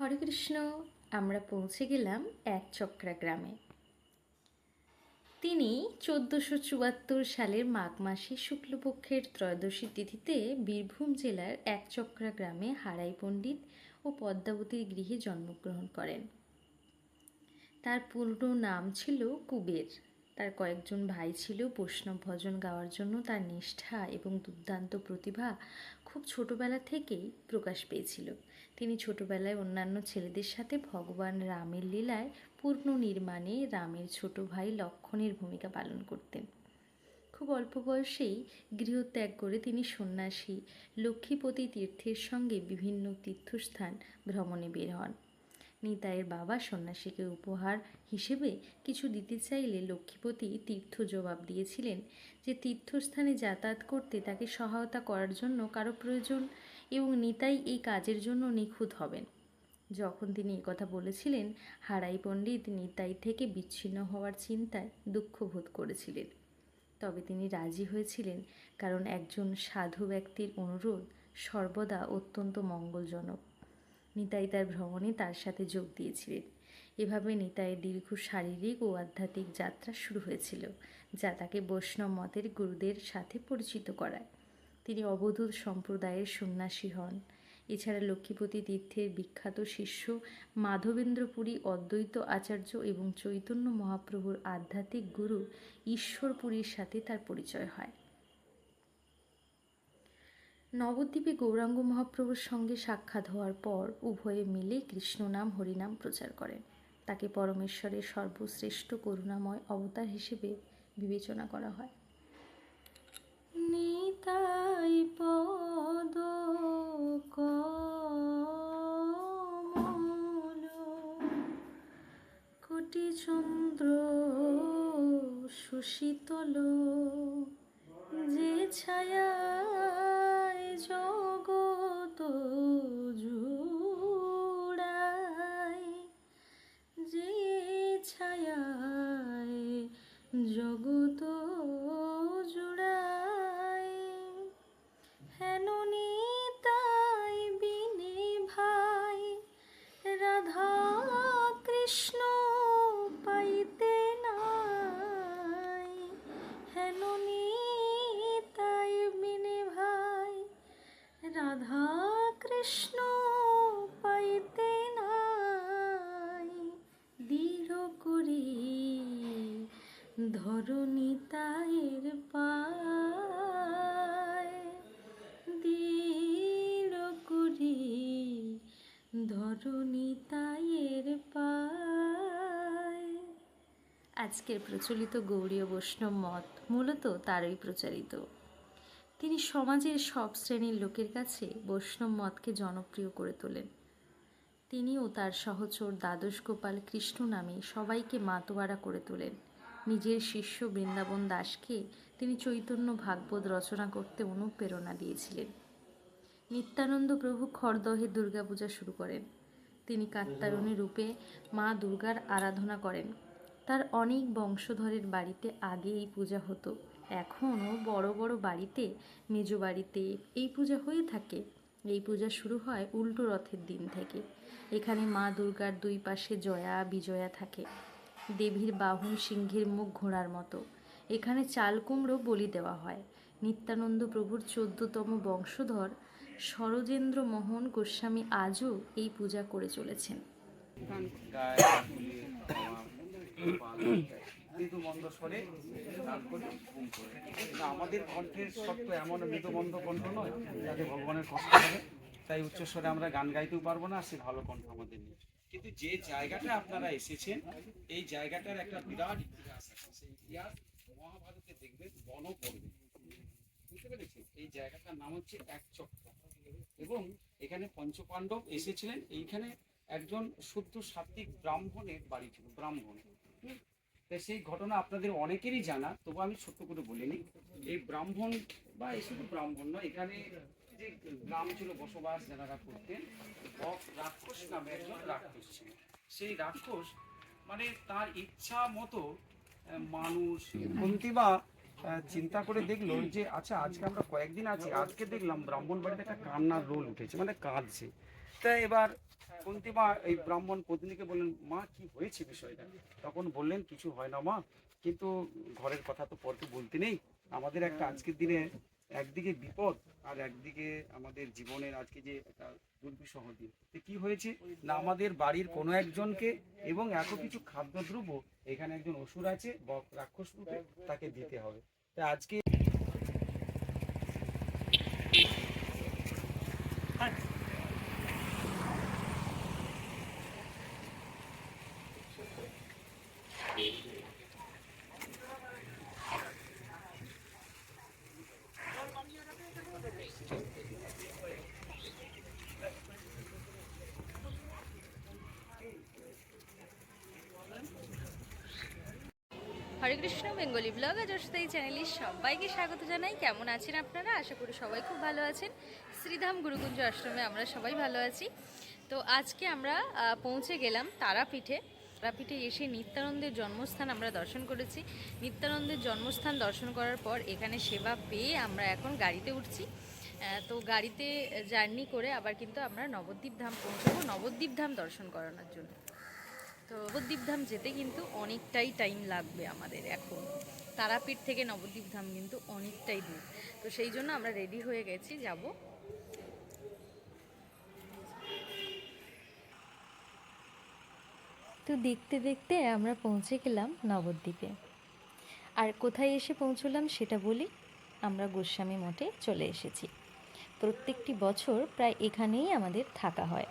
হরে কৃষ্ণ, আমরা পৌঁছে গেলাম এক চক্রা গ্রামে। তিনি চোদ্দোশো চুয়াত্তর সালের মাঘ মাসে শুক্লপক্ষের ত্রয়োদশী তিথিতে বীরভূম জেলার এক চক্রা গ্রামে হারাই পণ্ডিত ও পদ্মাবতীর গৃহে জন্মগ্রহণ করেন। তার পূর্ণ নাম ছিল কুবের। তার কয়েকজন ভাই ছিল বৈষ্ণব ভজন গাওয়ার জন্য তার নিষ্ঠা এবং দুর্দান্ত প্রতিভা খুব ছোটবেলা থেকেই প্রকাশ পেয়েছিল। তিনি ছোটবেলায় অন্যান্য ছেলেদের সাথে ভগবান রামের লীলায় পূর্ণ নির্মাণে রামের ছোট ভাই লক্ষণের ভূমিকা পালন করতেন। খুব অল্প বয়সেই গৃহত্যাগ করে তিনি সন্ন্যাসী, লক্ষ্মীপতি তীর্থের সঙ্গে বিভিন্ন তীর্থস্থান ভ্রমণে বের হন। নিতাইয়ের বাবা সন্ন্যাসীকে উপহার হিসেবে কিছু দিতে চাইলে লক্ষ্মীপতি তীর্থ জবাব দিয়েছিলেন যে তীর্থস্থানে যাতায়াত করতে তাকে সহায়তা করার জন্য কারও প্রয়োজন এবং নিতাই এই কাজের জন্য নিখুঁত হবেন। যখন তিনি কথা বলেছিলেন, হারাই পণ্ডিত নিতাই থেকে বিচ্ছিন্ন হওয়ার চিন্তায় দুঃখ বোধ করেছিলেন। তবে তিনি রাজি হয়েছিলেন, কারণ একজন সাধু ব্যক্তির অনুরোধ সর্বদা অত্যন্ত মঙ্গলজনক। নিতাই তার ভ্রমণে তার সাথে যোগ দিয়েছিলেন। এভাবে নিতাইয়ের দীর্ঘ শারীরিক ও আধ্যাত্মিক যাত্রা শুরু হয়েছিল, যা তাকে বৈষ্ণব মতের গুরুদের সাথে পরিচিত করায়। তিনি অবধূত সম্প্রদায়ের সন্ন্যাসী হন। এছাড়া লক্ষ্মীপতি তীর্থের বিখ্যাত শিষ্য মাধবেন্দ্রপুরী অদ্বৈত আচার্য এবং চৈতন্য মহাপ্রভুর আধ্যাত্মিক গুরু ঈশ্বরপুরীর সাথে তার পরিচয় হয়। নবদ্বীপে গৌরাঙ্গ মহাপ্রভুর সঙ্গে সাক্ষাৎ হওয়ার পর উভয়ে মিলে কৃষ্ণনাম হরিনাম প্রচার করেন। তাকে পরমেশ্বরের সর্বশ্রেষ্ঠ করুণাময় অবতার হিসেবে বিবেচনা করা হয়। নিতাই পদ কোটি চন্দ্র সুশীতল যে ছায়ায় জগত জুড়ায় যে ছায়ায় জগত ধরণী তায়ের পায়। আজকের প্রচলিত গৌড়ীয় বৈষ্ণব মত মূলত তারই প্রচারিত। তিনি সমাজের সব শ্রেণির লোকের কাছে বৈষ্ণব মতকে জনপ্রিয় করে তোলেন। তিনিও তার সহচর দ্বাদশ গোপাল কৃষ্ণ নামে সবাইকে মাতোয়ারা করে তোলেন। নিজের শিষ্য বৃন্দাবন দাসকে তিনি চৈতন্য ভাগবত রচনা করতে অনুপ্রেরণা দিয়েছিলেন। নিত্যানন্দ প্রভু খড়দহে দুর্গাপূজা শুরু করেন। তিনি কাত্তায়নী রূপে মা দুর্গার আরাধনা করেন। তার অনেক বংশধরের বাড়িতে আগে এই পূজা হতো। এখনও বড় বড় বাড়িতে, মেজ বাড়িতে এই পূজা হয়ে থাকে। এই পূজা শুরু হয় উল্টো রথের দিন থেকে। এখানে মা দুর্গার দুই পাশে জয়া বিজয়া থাকে। দেবীর বাহন সিংহের মুখ ঘোড়ার মতো। এখানে চাল কুমড়ো বলি দেওয়া হয়। নিত্যানন্দ প্রভুর চোদ্দতম বংশধর সরজেন্দ্র মোহন গোস্বামী আজও এই পূজা করে চলেছেন। স্বরে আমাদের কণ্ঠের সত্য এমন কণ্ঠ নয়, যাতে ভগবানের কষ্ট হবে। তাই উচ্চস্বরে আমরা গান গাইতেও পারব না সে ভালো কণ্ঠ আমাদের নেই কিন্তু যে জায়গাটা আপনারা এসেছেন, এই জায়গাটার একটা বিরাট ইতিহাস আছে। সেই ইতিহাস মহাভারতে দেখবেন বন বুঝতে পেরেছেন? এই জায়গাটার নাম হচ্ছে এক চক্র। এবং এখানে পঞ্চপাণ্ডব এসেছিলেন। এইখানে একজন শুদ্ধ সাত্বিক ব্রাহ্মণের বাড়ি ছিল ব্রাহ্মণ। হুম? তা সেই ঘটনা আপনাদের অনেকেরই জানা তবু আমি ছোট্ট করে বলিনি এই ব্রাহ্মণ বা এই শুধু ব্রাহ্মণ নয় এখানে যে গ্রাম ছিল বসবাস যারা করতেন রাক্ষস নামে একজন রাক্ষস ছিল। সেই রাক্ষস মানে তার ইচ্ছা মতো মানুষ আহ, চিন্তা করে দেখল যে আচ্ছা আজকে আমরা কয়েকদিন আছি, আজকে দেখলাম ব্রাহ্মণ বাড়িতে একটা কান্নার রোল উঠেছে মানে কাঁদছে। তা এবার কুন্তিমা এই ব্রাহ্মণ পত্নীকে বললেন, মা, কি হয়েছে বিষয়টা? তখন বললেন, কিছু হয় না, মা, কিন্তু ঘরের কথা তো পরকে বলতে নেই। আমাদের একটা আজকের দিনে একদিকে বিপদ আর একদিকে আমাদের জীবনের আজকে যে একটা দুর্বিষহ দিন। কি হয়েছে? না, আমাদের বাড়ির কোনো একজনকে এবং এত কিছু খাদ্যদ্রব্য এখানে একজন অসুর আছে, বক রাক্ষস রূপে তাকে দিতে হবে। আজকে হরে কৃষ্ণ, বেঙ্গলি ব্লগ আর যশোদা এই চ্যানেলে সবাইকে স্বাগত জানাই। কেমন আছেন আপনারা? আশা করি সবাই খুব ভালো আছেন। শ্রীধাম গুরুকুঞ্জ আশ্রমে আমরা সবাই ভালো আছি। তো আজকে আমরা পৌঁছে গেলাম তারাপীঠে। তারাপীঠে এসে নিত্যানন্দের জন্মস্থান আমরা দর্শন করেছি। নিত্যানন্দের জন্মস্থান দর্শন করার পর এখানে সেবা পেয়ে আমরা এখন গাড়িতে উঠছি। তো গাড়িতে জার্নি করে আবার কিন্তু আমরা নবদ্বীপ ধাম পৌঁছবো। নবদ্বীপ ধাম দর্শন করানোর জন্য। তো নবদ্বীপ ধাম যেতে কিন্তু অনেকটাই টাইম লাগবে আমাদের এখন। তারাপীঠ থেকে নবদ্বীপ ধাম কিন্তু অনেকটাই দূর। তো সেই জন্য আমরা রেডি হয়ে গেছি, যাব। তো দেখতে দেখতে আমরা পৌঁছে গেলাম নবদ্বীপে। আর কোথায় এসে পৌঁছলাম সেটা বলি, আমরা গোস্বামী মঠে চলে এসেছি। প্রত্যেকটি বছর প্রায় এখানেই আমাদের থাকা হয়।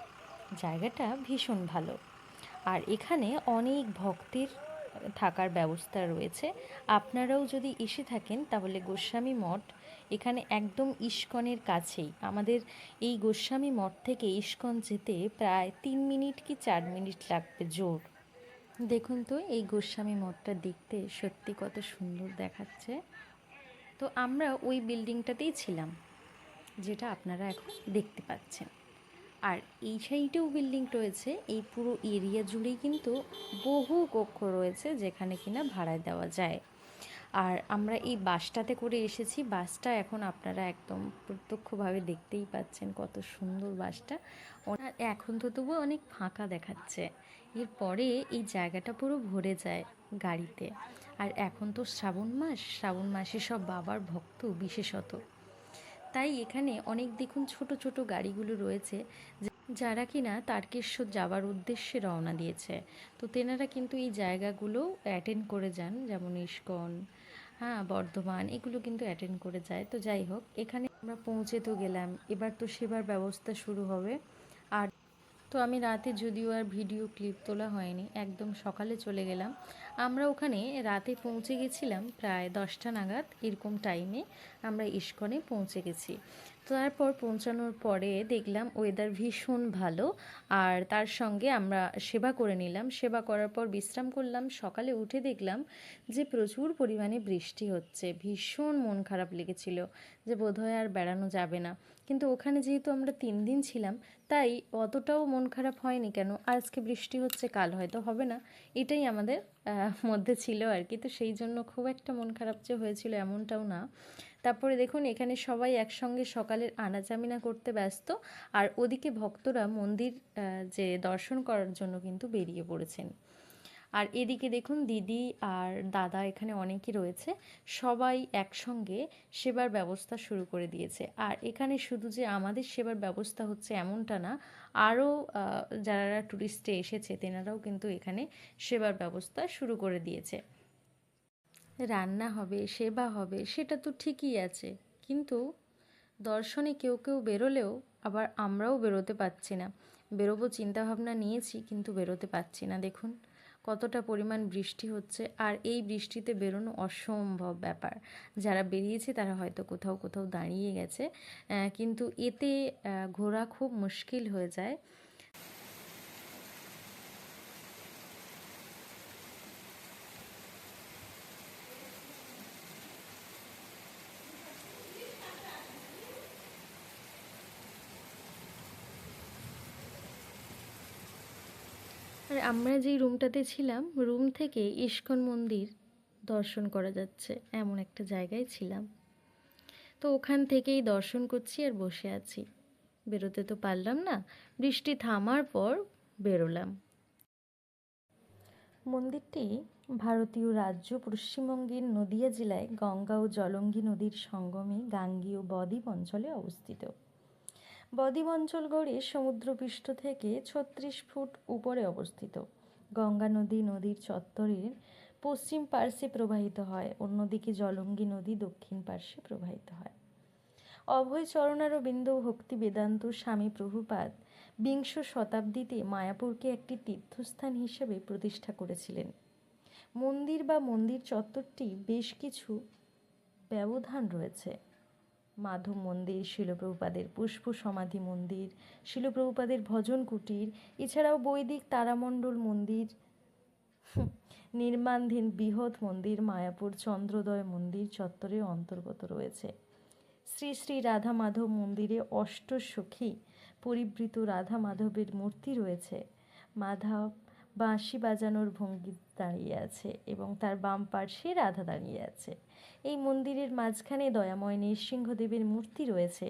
জায়গাটা ভীষণ ভালো। আর এখানে অনেক ভক্তের থাকার ব্যবস্থা রয়েছে। আপনারাও যদি এসে থাকেন, তাহলে গোস্বামী মঠ এখানে একদম ইস্কনের কাছেই। আমাদের এই গোস্বামী মঠ থেকে ইস্কন যেতে প্রায় তিন মিনিট কি চার মিনিট লাগবে জোর। দেখুন তো, এই গোস্বামী মঠটা দেখতে সত্যি কত সুন্দর দেখাচ্ছে। তো আমরা ওই বিল্ডিংটাতেই ছিলাম, যেটা আপনারা এখন দেখতে পাচ্ছেন। আর এই সাইডেও বিল্ডিং রয়েছে। এই পুরো এরিয়া জুড়েই কিন্তু বহু কক্ষ রয়েছে যেখানে কিনা ভাড়ায় দেওয়া যায়। আর আমরা এই বাসটাতে করে এসেছি। বাসটা এখন আপনারা একদম প্রত্যক্ষভাবে দেখতেই পাচ্ছেন কত সুন্দর বাসটা। ওনার এখন তো তবু অনেক ফাঁকা দেখাচ্ছে। এরপরে এই জায়গাটা পুরো ভরে যায় গাড়িতে। আর এখন তো শ্রাবণ মাস। শ্রাবণ মাসে সব বাবার ভক্ত বিশেষত। তাই এখানে অনেক দেখুন ছোট ছোট গাড়িগুলো রয়েছে যারা কিনা তারকেশ্বর যাওয়ার উদ্দেশ্যে রওনা দিয়েছে। তো তেনারা কিন্তু এই জায়গাগুলো অ্যাটেন্ড করে যান, যেমন ইস্কন হ্যাঁ বর্ধমান, এগুলো কিন্তু অ্যাটেন্ড করে যায়। তো যাই হোক, এখানে আমরা পৌঁছে তো গেলাম। এবার তো সেবার ব্যবস্থা শুরু হবে। আর তো আমি রাতে যদিও আর ভিডিও ক্লিপ তোলা হয়নি, একদম সকালে চলে গেলাম। আমরা ওখানে রাতে পৌঁছে গেছিলাম প্রায় দশটা নাগাদ, এরকম টাইমে আমরা ইস্কনে পৌঁছে গেছি। তারপর পৌঁছানোর পরে দেখলাম ওয়েদার ভীষণ ভালো আর তার সঙ্গে আমরা সেবা করে নিলাম। সেবা করার পর বিশ্রাম করলাম। সকালে উঠে দেখলাম যে প্রচুর পরিমাণে বৃষ্টি হচ্ছে। ভীষণ মন খারাপ লেগেছিল যে বোধহয় আর বেড়ানো যাবে না। কিন্তু ওখানে যেহেতু আমরা তিন দিন ছিলাম, তাই অতটাও মন খারাপ হয়নি কেন? আজকে বৃষ্টি হচ্ছে, কাল হয়তো হবে না। এটাই আমাদের মধ্যে ছিল আর কি। তো সেই জন্য খুব একটা মন খারাপ যে হয়েছিল এমনটাও না। তারপরে দেখুন, এখানে সবাই একসঙ্গে সকালের আনাচামিনা করতে ব্যস্ত। আর ওদিকে ভক্তরা মন্দির যে দর্শন করার জন্য কিন্তু বেরিয়ে পড়েছেন। আর এদিকে দেখুন, দিদি আর দাদা এখানে অনেকে রয়েছে। সবাই একসঙ্গে সেবার ব্যবস্থা শুরু করে দিয়েছে। আর এখানে শুধু যে আমাদের সেবার ব্যবস্থা হচ্ছে এমনটা না, আরও যারা ট্যুরিস্টে এসেছে, তেনারাও কিন্তু এখানে সেবার ব্যবস্থা শুরু করে দিয়েছে। রান্না হবে, সেবা হবে, সেটা তো ঠিকই আছে। কিন্তু দর্শনে কেউ কেউ বেরোলেও আবার আমরাও বেরোতে পারছি না। বেরোবো চিন্তাভাবনা নিয়েছি, কিন্তু বেরোতে পারছি না। দেখুন, কতটা পরিমাণ বৃষ্টি হচ্ছে, আর এই বৃষ্টিতে বেরোনো অসম্ভব ব্যাপার। যারা বেরিয়েছে, তারা হয়তো কোথাও কোথাও দাঁড়িয়ে গেছে। কিন্তু এতে ঘোরা খুব মুশকিল হয়ে যায়। আর আমরা যেই রুমটাতে ছিলাম, রুম থেকে ইস্কন মন্দির দর্শন করা যাচ্ছে, এমন একটা জায়গায় ছিলাম। তো ওখান থেকেই দর্শন করছি আর বসে আছি। বেরোতে তো পারলাম না, বৃষ্টি থামার পর বেরোলাম। মন্দিরটি ভারতীয় রাজ্য পশ্চিমবঙ্গের নদিয়া জেলায় গঙ্গা ও জলঙ্গি নদীর সঙ্গমে গাঙ্গীয় বদ্বীপ অঞ্চলে অবস্থিত। বদ্বীপ অঞ্চল গড়ে সমুদ্রপৃষ্ঠ থেকে ছত্রিশ ফুট উপরে অবস্থিত। গঙ্গা নদী নদীর চত্বরের পশ্চিম পার্শ্বে প্রবাহিত হয়, অন্যদিকে জলঙ্গি নদী দক্ষিণ পার্শ্বে প্রবাহিত হয়। অভয় চরণারবিন্দ ভক্তি বেদান্ত স্বামী প্রভুপাদ বিংশ শতাব্দীতে মায়াপুরকে একটি তীর্থস্থান হিসেবে প্রতিষ্ঠা করেছিলেন। মন্দির বা মন্দির চত্বরটি বেশ কিছু ব্যবধান রয়েছে। মাধব মন্দির, শিলপ্রভুপাদের পুষ্প সমাধি মন্দির, শিলপ্রভুপাদের ভজন কুটির, এছাড়াও বৈদিক তারামণ্ডল মন্দির নির্মাণধীন বৃহৎ মন্দির, মায়াপুর চন্দ্রোদয় মন্দির চত্বরের অন্তর্গত রয়েছে। শ্রী শ্রী রাধা মাধব মন্দিরে অষ্টসখী পরিবৃত রাধা মাধবের মূর্তি রয়েছে। মাধব বাঁশি বাজানোর ভঙ্গি দাঁড়িয়ে আছে এবং তার বাম পার্শ্বে রাধা দাঁড়িয়ে আছে। এই মন্দিরের মাঝখানে দয়াময় নৃসিংহদেবের মূর্তি রয়েছে।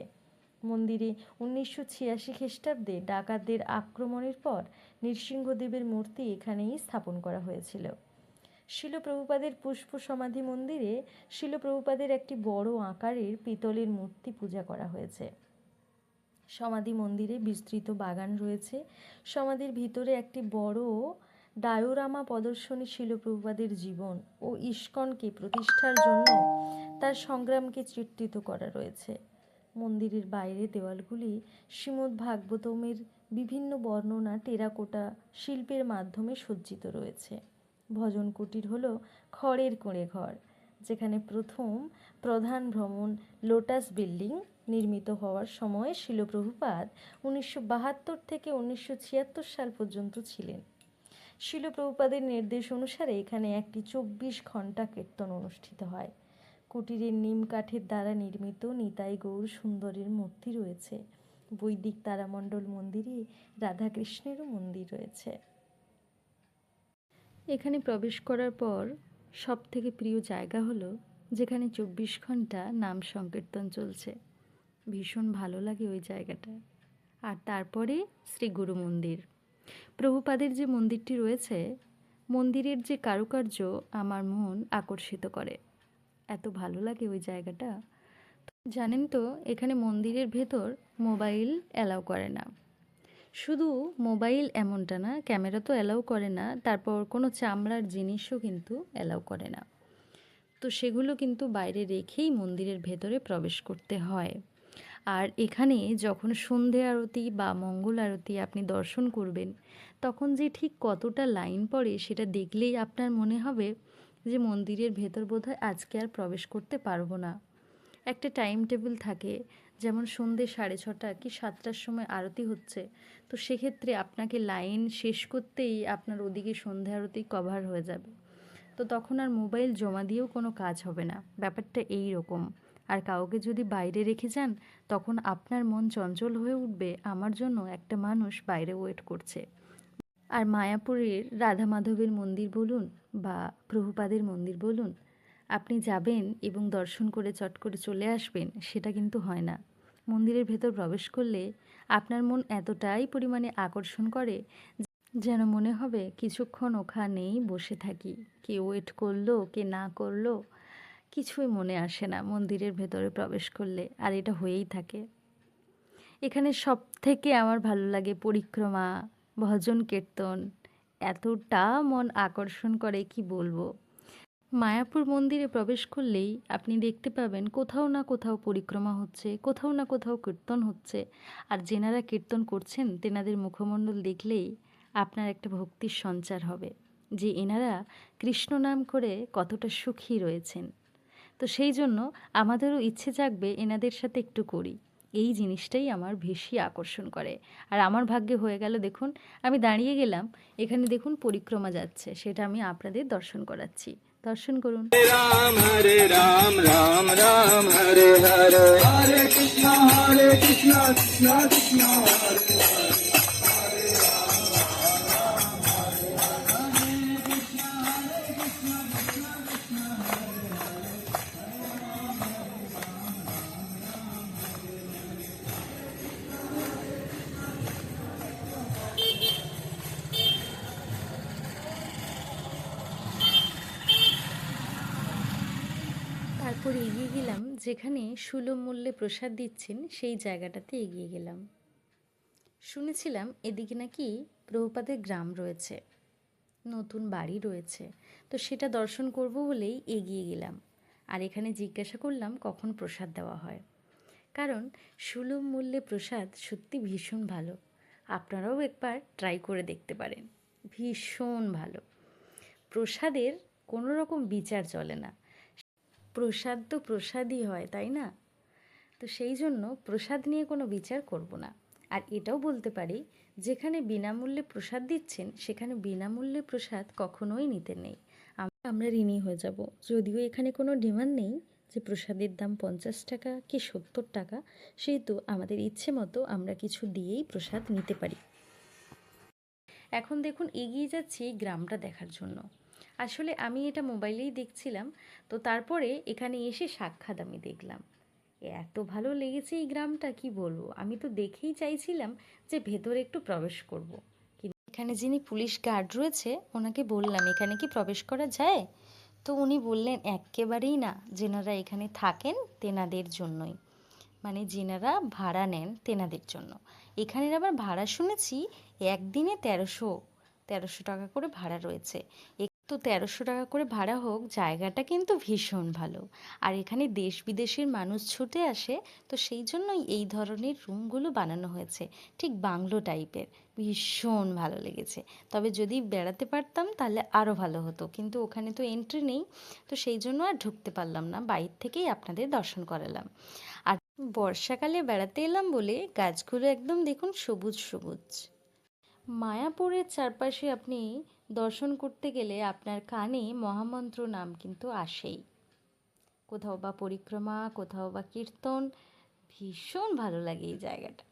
মন্দিরে উনিশশো ছিয়াশি খ্রিস্টাব্দে ডাকাতদের আক্রমণের পর নৃসিংহদেবের মূর্তি এখানেই স্থাপন করা হয়েছিল। শিলপ্রভুপাদের পুষ্প সমাধি মন্দিরে শিলপ্রভুপাদের একটি বড় আকারের পিতলের মূর্তি পূজা করা হয়েছে। সমাধি মন্দিরে বিস্তৃত বাগান রয়েছে। সমাধির ভিতরে একটি বড় ডায়োরামা প্রদর্শনী শিলপ্রভুপাদের জীবন ও ইস্কনকে প্রতিষ্ঠার জন্য তার সংগ্রামকে চিত্রিত করা রয়েছে। মন্দিরের বাইরে দেওয়ালগুলি শ্রীমদ্ ভাগবতমের বিভিন্ন বর্ণনা টেরাকোটা শিল্পের মাধ্যমে সজ্জিত রয়েছে। ভজন কুটির হলো খড়ের কোণে ঘর, যেখানে প্রথম প্রধান ভ্রমণ লোটাস বিল্ডিং নির্মিত হওয়ার সময় শিলপ্রভুপাদ উনিশশো বাহাত্তর থেকে উনিশশো ছিয়াত্তর সাল পর্যন্ত ছিলেন। শিলপ্রভুপাদের নির্দেশ অনুসারে এখানে একটি চব্বিশ ঘণ্টা কীর্তন অনুষ্ঠিত হয়। কুটিরের নিম কাঠের দ্বারা নির্মিত নিতাই গৌর সুন্দরের মূর্তি রয়েছে। বৈদিক তারামণ্ডল মন্দিরে রাধাকৃষ্ণেরও মন্দির রয়েছে। এখানে প্রবেশ করার পর সব থেকে প্রিয় জায়গা হলো যেখানে চব্বিশ ঘণ্টা নাম সংকীর্তন চলছে। ভীষণ ভালো লাগে ওই জায়গাটা। আর তারপরে শ্রী গুরু মন্দির। প্রভুপাদের যে মন্দিরটি রয়েছে, মন্দিরের যে কারুকার্য আমার মন আকর্ষিত করে। এত ভালো লাগে ওই জায়গাটা। জানেন তো, এখানে মন্দিরের ভেতর মোবাইল অ্যালাউ করে না। শুধু মোবাইল এমনটা না, ক্যামেরা তো অ্যালাউ করে না, তারপর কোনো চামড়ার জিনিসও কিন্তু অ্যালাউ করে না। তো সেগুলো কিন্তু বাইরে রেখেই মন্দিরের ভেতরে প্রবেশ করতে হয়। আর এখানে যখন সন্ধে আরতি বা মঙ্গল আরতি আপনি দর্শন করবেন, তখন যে ঠিক কতটা লাইন পড়ে সেটা দেখলেই আপনার মনে হবে যে মন্দিরের ভেতর বোধহয় আজকে আর প্রবেশ করতে পারব না। একটা টাইম টেবিল থাকে, যেমন সন্ধে সাড়ে ছটা কি সাতটার সময় আরতি হচ্ছে, তো সেক্ষেত্রে আপনাকে লাইন শেষ করতেই আপনার ওদিকে সন্ধে আরতি কভার হয়ে যাবে। তো তখন আর মোবাইল জমা দিয়েও কোনো কাজ হবে না। ব্যাপারটা এই রকম আর কাউকে যদি বাইরে রেখে যান, তখন আপনার মন চঞ্চল হয়ে উঠবে। আমার জন্য একটা মানুষ বাইরে ওয়েট করছে। আর মায়াপুরের রাধা মাধবের মন্দির বলুন বা প্রভুপাদের মন্দির বলুন, আপনি যাবেন এবং দর্শন করে চট করে চলে আসবেন, সেটা কিন্তু হয় না। মন্দিরের ভেতর প্রবেশ করলে আপনার মন এতটাই পরিমাণে আকর্ষণ করে যেন মনে হবে, কিছুক্ষণ ওখানেই বসে থাকি। কে ওয়েট করল, কে না করল কিছুই মনে আসে না মন্দিরের ভেতরে প্রবেশ করলে, আর এটা হয়েই থাকে। এখানে সব থেকে আমার ভালো লাগে পরিক্রমা, ভজন কীর্তন, এতটা মন আকর্ষণ করে কি বলব? মায়াপুর মন্দিরে প্রবেশ করলেই আপনি দেখতে পাবেন কোথাও না কোথাও পরিক্রমা হচ্ছে, কোথাও না কোথাও কীর্তন হচ্ছে, আর যেনারা কীর্তন করছেন তেনাদের মুখমণ্ডল দেখলেই আপনার একটা ভক্তির সঞ্চার হবে, যে এনারা কৃষ্ণ নাম করে কতটা সুখী রয়েছেন। তো সেই জন্য আমাদেরও ইচ্ছে জাগবে এনাদের সাথে একটু করি। এই জিনিসটাই আমার বেশি আকর্ষণ করে। আর আমার ভাগ্যে হয়ে গেল দেখুন আমি দাঁড়িয়ে গেলাম এখানে দেখুন পরিক্রমা যাচ্ছে সেটা আমি আপনাদের দর্শন করাচ্ছি। দর্শন করুন। রাম হরে রাম রাম রাম হরে হরে। হরে কৃষ্ণ হরে কৃষ্ণ কৃষ্ণ কৃষ্ণ হরে। যেখানে সুলভ মূল্যে প্রসাদ দিচ্ছেন, সেই জায়গাটাতে এগিয়ে গেলাম। শুনেছিলাম এদিকে নাকি প্রভুপাদের গ্রাম রয়েছে, নতুন বাড়ি রয়েছে। তো সেটা দর্শন করব বলেই এগিয়ে গেলাম। আর এখানে জিজ্ঞাসা করলাম কখন প্রসাদ দেওয়া হয়। কারণ সুলভ মূল্যে প্রসাদ সত্যি ভীষণ ভালো। আপনারাও একবার ট্রাই করে দেখতে পারেন। ভীষণ ভালো। প্রসাদের কোনো রকম বিচার চলে না। প্রসাদ তো প্রসাদই হয়, তাই না? তো সেই জন্য প্রসাদ নিয়ে কোনো বিচার করব না। আর এটাও বলতে পারি, যেখানে বিনামূল্যে প্রসাদ দিচ্ছেন, সেখানে বিনামূল্যে প্রসাদ কখনোই নিতে নেই। আমরা ঋণী হয়ে যাব। যদিও এখানে কোনো ডিমান্ড নেই যে প্রসাদের দাম পঞ্চাশ টাকা কি সত্তর টাকা, সেহেতু আমাদের ইচ্ছে মতো আমরা কিছু দিয়েই প্রসাদ নিতে পারি। এখন দেখুন, এগিয়ে যাচ্ছি গ্রামটা দেখার জন্য। আসলে আমি এটা মোবাইলেই দেখছিলাম, তো তারপরে এখানে এসে সাক্ষাৎ আমি দেখলাম। এত ভালো লেগেছে এই গ্রামটা, কি বলব? আমি তো দেখেই চাইছিলাম যে ভেতরে একটু প্রবেশ করব। কিন্তু এখানে যিনি পুলিশ গার্ড রয়েছে, ওনাকে বললাম, এখানে কি প্রবেশ করা যায়? তো উনি বললেন, একেবারেই না। যেনারা এখানে থাকেন, তেনাদের জন্যই। মানে যেনারা ভাড়া নেন, তেনাদের জন্য। এখানের আবার ভাড়া শুনেছি, একদিনে তেরোশো তেরোশো টাকা করে ভাড়া রয়েছে। তো তেরোশো টাকা করে ভাড়া হোক, জায়গাটা কিন্তু ভীষণ ভালো। আর এখানে দেশ বিদেশের মানুষ ছুটে আসে, তো সেই জন্যই এই ধরনের রুমগুলো বানানো হয়েছে। ঠিক বাংলো টাইপের। ভীষণ ভালো লেগেছে। তবে যদি বেড়াতে পারতাম তাহলে আরও ভালো হতো। কিন্তু ওখানে তো এন্ট্রি নেই, তো সেই জন্য আর ঢুকতে পারলাম না। বাইর থেকেই আপনাদের দর্শন করালাম। আর বর্ষাকালে বেড়াতে এলাম বলে গাছগুলো একদম দেখুন সবুজ সবুজ মায়াপুরের চারপাশে আপনি দর্শন করতে গেলে আপনার কানে মহামন্ত্র নাম কিন্তু আসেই। কোথাও বা পরিক্রমা, কোথাও বা কীর্তন, ভীষণ ভালো লাগে এই জায়গাটা।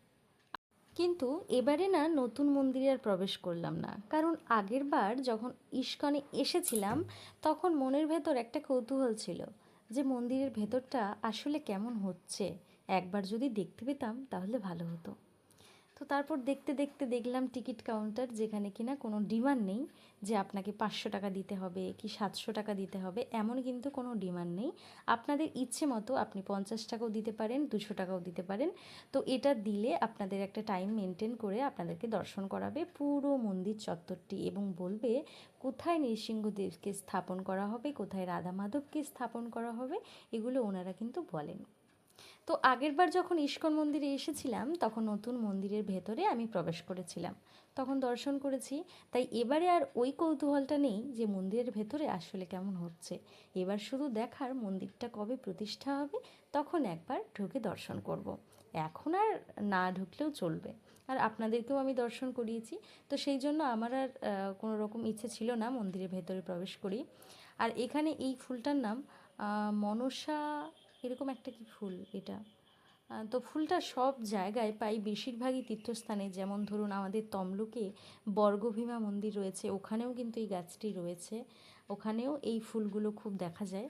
কিন্তু এবারে না নতুন মন্দিরে আর প্রবেশ করলাম না। কারণ আগের বার যখন ইস্কনে এসেছিলাম, তখন মনের ভেতর একটা কৌতূহল ছিল যে মন্দিরের ভেতরটা আসলে কেমন হচ্ছে। একবার যদি দেখতে পেতাম, তাহলে ভালো হতো। তো তারপর দেখতে দেখতে দেখলাম টিকিট কাউন্টার যেখানে কিনা কোনো ডিমান্ড নেই যে আপনাকে পাঁচশো টাকা দিতে হবে কি সাতশো টাকা দিতে হবে, এমন কিন্তু কোনো ডিমান্ড নেই। আপনাদের ইচ্ছে মতো আপনি পঞ্চাশ টাকাও দিতে পারেন, দুশো টাকাও দিতে পারেন। তো এটা দিলে আপনাদের একটা টাইম মেনটেন করে আপনাদেরকে দর্শন করাবে পুরো মন্দির চত্বরটি এবং বলবে কোথায় নৃসিংহদেবকে স্থাপন করা হবে, কোথায় রাধা মাধবকে স্থাপন করা হবে, এগুলো ওনারা কিন্তু বলেন। তো আগেরবার যখন ইস্কন মন্দিরে এসেছিলাম, তখন নতুন মন্দিরের ভেতরে আমি প্রবেশ করেছিলাম। তখন দর্শন করেছি, তাই এবারে আর ওই কৌতূহলটা নেই যে মন্দিরের ভেতরে আসলে কেমন হচ্ছে। এবার শুধু দেখার মন্দিরটা কবে প্রতিষ্ঠা হবে, তখন একবার ঢুকে দর্শন করব। এখন আর না ঢুকলেও চলবে। আর আপনাদেরকেও আমি দর্শন করিয়েছি, তো সেই জন্য আমার আর কোনো রকম ইচ্ছে ছিল না মন্দিরের ভেতরে প্রবেশ করি। আর এখানে এই ফুলটার নাম মনসা এরকম একটা কি ফুল এটা? তো ফুলটা সব জায়গায় পাই বেশিরভাগই তীর্থস্থানে। যেমন ধরুন আমাদের তমলুকে বর্গভীমা মন্দির রয়েছে, ওখানেও কিন্তু এই গাছটি রয়েছে। ওখানেও এই ফুলগুলো খুব দেখা যায়।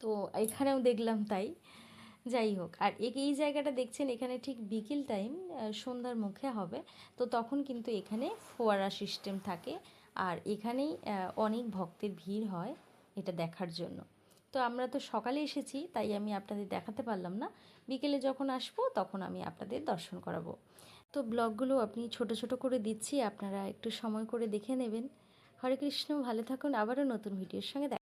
তো এখানেও দেখলাম তাই। যাই হোক, আর এই জায়গাটা দেখছেন এখানে ঠিক বিকেল টাইম সন্ধ্যার মুখে হবে। তো তখন কিন্তু এখানে ফোয়ারা সিস্টেম থাকে। আর এখানেই অনেক ভক্তের ভিড় হয় এটা দেখার জন্য। তো আমরা তো সকালে এসেছি, তাই আমি আপনাদের দেখাতে পারলাম না। বিকেলে যখন আসব, তখন আমি আপনাদের দর্শন করাবো। তো ব্লগগুলো আপনি ছোট ছোট করে দিচ্ছি, আপনারা একটু সময় করে দেখে নেবেন। হরে কৃষ্ণ, ভালো থাকুন, আবারও নতুন ভিডিওর সঙ্গে